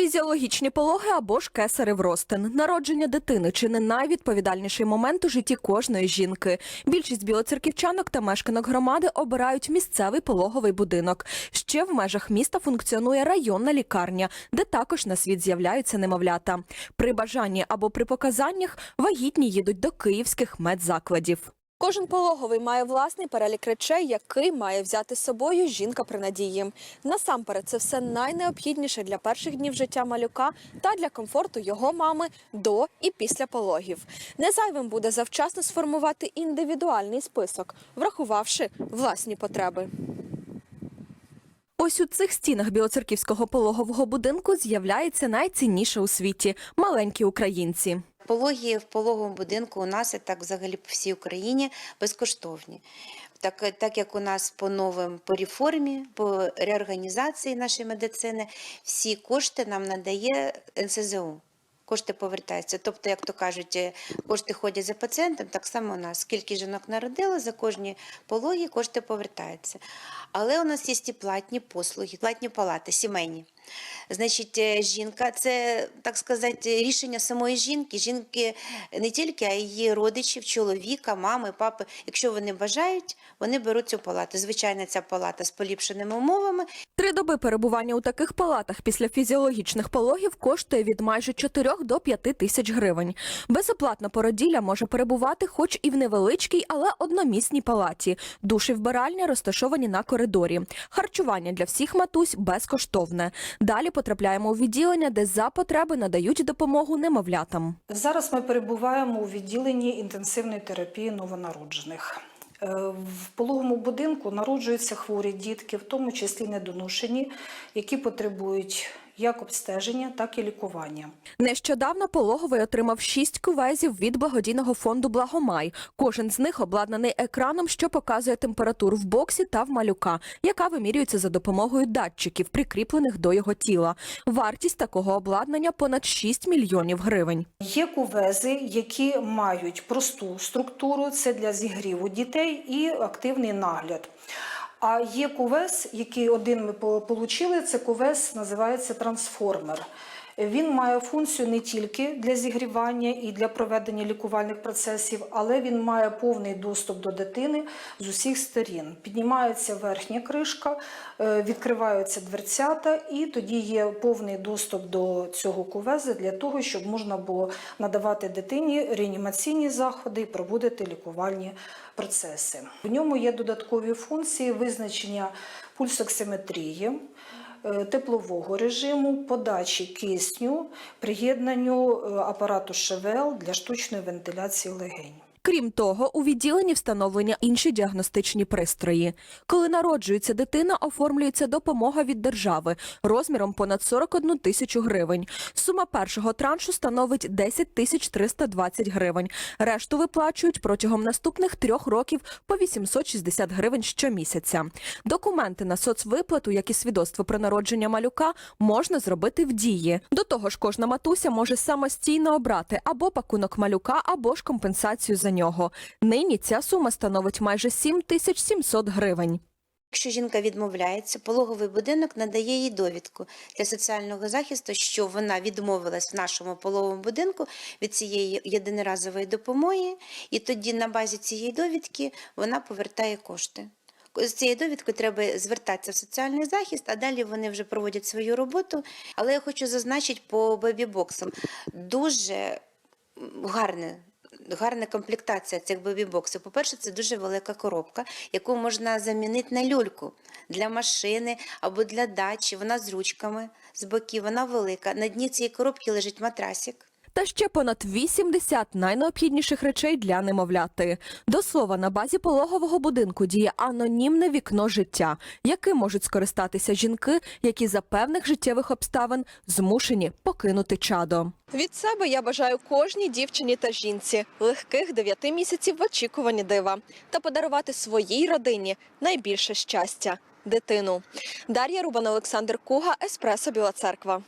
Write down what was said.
Фізіологічні пологи або ж кесарев ростин. Народження дитини чи не найвідповідальніший момент у житті кожної жінки. Більшість білоцерківчанок та мешканок громади обирають місцевий пологовий будинок. Ще в межах міста функціонує районна лікарня, де також на світ з'являються немовлята. При бажанні або при показаннях вагітні їдуть до київських медзакладів. Кожен пологовий має власний перелік речей, який має взяти з собою жінка при надії. Насамперед, це все найнеобхідніше для перших днів життя малюка та для комфорту його мами до і після пологів. Незайвим буде завчасно сформувати індивідуальний список, врахувавши власні потреби. Ось у цих стінах білоцерківського пологового будинку з'являється найцінніше у світі маленькі українці. Пологи в пологовому будинку у нас і так взагалі по всій Україні безкоштовні. Так, так як у нас по новим по реформі, по реорганізації нашої медицини, всі кошти нам надає НСЗУ. Кошти повертаються. Тобто, як то кажуть, е, кошти ходять за пацієнтом, так само у нас. Скільки жінок народило, за кожні пологи кошти повертаються. Але у нас є і платні послуги, платні палати, сімейні. Значить, е, жінка це так сказати рішення самої жінки. Жінки не тільки, а її родичів, чоловіка, мами, папи. Якщо вони бажають, вони беруть цю палату. Звичайно, ця палата з поліпшеними умовами. Три доби перебування у таких палатах після фізіологічних пологів коштує від майже 4 до 5 тисяч гривень. Безоплатна породілля може перебувати хоч і в невеличкій, але одномісній палаті. Душі вбиральня розташовані на коридорі. Харчування для всіх матусь безкоштовне. Далі потрапляємо у відділення, де за потреби надають допомогу немовлятам. Зараз ми перебуваємо у відділенні інтенсивної терапії новонароджених. Е, В пологовому будинку народжуються хворі дітки, в тому числі недоношені, які потребують як обстеження, так і лікування. Нещодавно пологовий отримав шість кувезів від благодійного фонду Благомай. Кожен з них обладнаний екраном, що показує температуру в боксі та в малюка, яка вимірюється за допомогою датчиків, прикріплених до його тіла. Вартість такого обладнання понад 6 мільйонів гривень. Є кувези, які мають просту структуру, це для зігріву дітей і активний нагляд. А є кувес, який один ми получили, це кувес називається трансформер. Він має функцію не тільки для зігрівання і для проведення лікувальних процесів, але він має повний доступ до дитини з усіх сторін. Піднімається верхня кришка, е, відкриваються дверцята, і тоді є повний доступ до цього кувеза для того, щоб можна було надавати дитині реанімаційні заходи і проводити лікувальні процеси. В ньому є додаткові функції визначення пульсоксиметрії. Е, Теплового режиму, подачі кисню, приєднанню е, апарату ШВЛ для штучної вентиляції легень. Крім того, у відділенні встановлені інші діагностичні пристрої. Коли народжується дитина, оформлюється допомога від держави розміром понад 41 тисячу гривень. Сума першого траншу становить 10 тисяч 320 гривень. Решту виплачують протягом наступних трьох років по 860 гривень щомісяця. Документи на соцвиплату, як і свідоцтво про народження малюка, можна зробити в дії. До того ж, кожна матуся може самостійно обрати або пакунок малюка, або ж компенсацію за нього. Нині ця сума становить майже 7 тисяч 700 гривень. Якщо жінка відмовляється, пологовий будинок надає їй довідку для соціального захисту, що вона відмовилась в нашому пологовому будинку від цієї єдиноразової допомоги, і тоді на базі цієї довідки вона повертає кошти. З цією довідкою треба звертатися в соціальний захист, а далі вони вже проводять свою роботу. Але я хочу зазначити по бебі-боксам. Дуже гарне. Гарна комплектація цих бебі-боксів. По-перше, це дуже велика коробка, яку можна замінити на люльку для машини або для дачі. Вона з ручками з боків, вона велика. На дні цієї коробки лежить матрасик. Та ще понад 80 найнеобхідніших речей для немовляти. До слова, на базі пологового будинку діє анонімне вікно життя, яким можуть скористатися жінки, які за певних життєвих обставин змушені покинути чадо. Від себе я бажаю кожній дівчині та жінці легких 9 місяців в очікуванні дива та подарувати своїй родині найбільше щастя дитину. Дар'я Рубан, Олександр Куга, Еспресо Біла Церква.